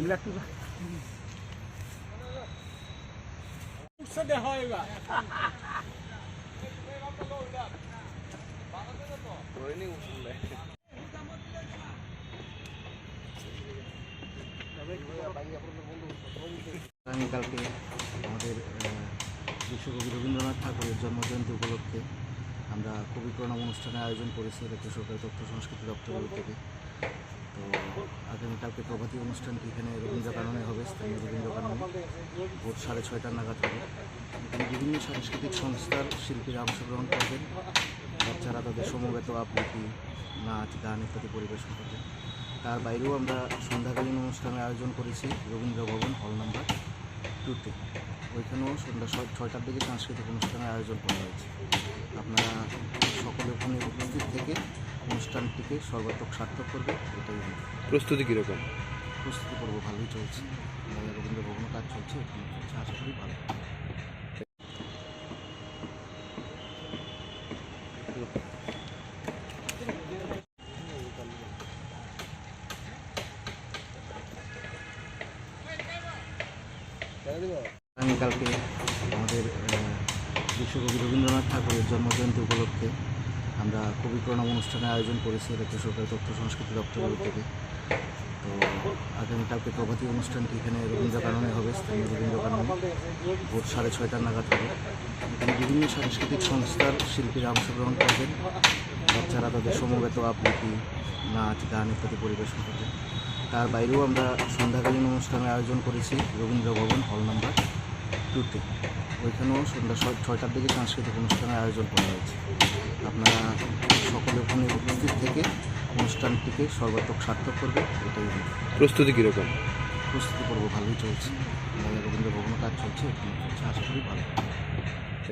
তিন লাখ টাকা। আগামীকালকে আমাদের বিশ্বকবি রবীন্দ্রনাথ ঠাকুরের জন্মজয়ন্তী উপলক্ষে আমরা কবি প্রণাম অনুষ্ঠানের আয়োজন করেছি রাজ্য সরকার তথ্য সংস্কৃতি দপ্তরের উদ্যোগে। তো আগামীকালকে প্রভাতী অনুষ্ঠানটি এখানে রবীন্দ্র কাননে হবে? স্থানীয় রবীন্দ্র কাননে ভোর সাড়ে ছয়টার নাগাদ হবে। এখানে বিভিন্ন সাংস্কৃতিক সংস্থার শিল্পীরা অংশগ্রহণ করবেন। বাচ্চারা তাদের সমবেত আবৃত্তি, নাচ, গান ইত্যাদি পরিবেশন করবেন। তার বাইরেও আমরা সন্ধ্যাকালীন অনুষ্ঠানের আয়োজন করেছি রবীন্দ্র ভবন হল নাম্বার টুতে ওইখানেও সন্ধ্যা ছয়- ছয়টার দিকে সাংস্কৃতিক অনুষ্ঠানের আয়োজন করা হয়েছে। আপনারা সকলে ওখানে উপস্থিত থেকে অনুষ্ঠানটিকে সর্বাত্মক সার্থক করবে এটাই প্রস্তুতি কীরকম? প্রস্তুতি পর্ব ভালোই চলছে। আমাদের রবীন্দ্র ভবনও কাজ চলছে চলছে আশা করি ভালো। আগামীকালকে আমাদের বিশ্বকবি রবীন্দ্রনাথ ঠাকুরের জন্মজয়ন্তী উপলক্ষে আমরা কবি প্রণাম অনুষ্ঠানের আয়োজন করেছি রাজ্য সরকার তথ্য সংস্কৃতি দপ্তরের উদ্যোগে। তো আগামীকালকে প্রভাতী অনুষ্ঠানটি এখানে রবীন্দ্র কাননে হবে, স্থানীয় রবীন্দ্র কাননে ভোর সাড়ে ছয়টার নাগাদ হবে। এখানে বিভিন্ন সাংস্কৃতিক সংস্থার শিল্পীরা অংশগ্রহণ করবেন। বাচ্চারা তাদের সমবেত আবৃত্তি, নাচ, গান ইত্যাদি পরিবেশন করবেন। তার বাইরেও আমরা সন্ধ্যাকালীন অনুষ্ঠানের আয়োজন করেছি রবীন্দ্র ভবন হল নাম্বার টুতে ওইখানেও সন্ধ্যা ছয়- ছয়টার দিকে সাংস্কৃতিক অনুষ্ঠানের আয়োজন করা হয়েছে। আপনারা সকলে ওখানে উপস্থিত থেকে অনুষ্ঠানটিকে সর্বাত্মক সার্থক করবে এটাই প্রস্তুতি কীরকম? প্রস্তুতি পর্ব ভালোই চলছে। রবীন্দ্র ভবনও কাজ চলছে ওখানে চলছে আশা করি ভালো